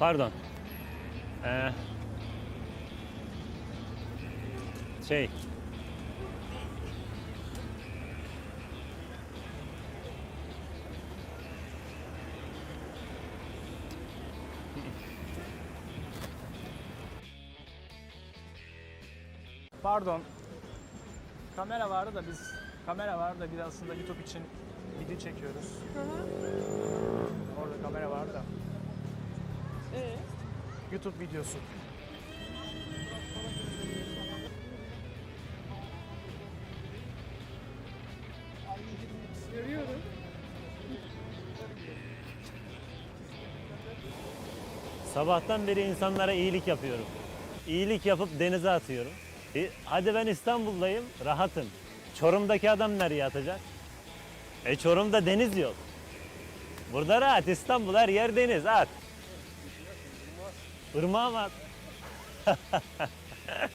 Pardon. Ee, şey. Pardon. Kamera vardı da biz kamera vardı da biz aslında YouTube için video çekiyoruz. Orada kamera. Ee? YouTube videosu. Görüyorum. Sabahtan beri insanlara iyilik yapıyorum. İyilik yapıp denize atıyorum. E, hadi ben İstanbul'dayım, rahatım. Çorum'daki adam nereye atacak? E Çorum'da deniz yok. Burada rahat, İstanbul her yer deniz, at. Irmağa mı at?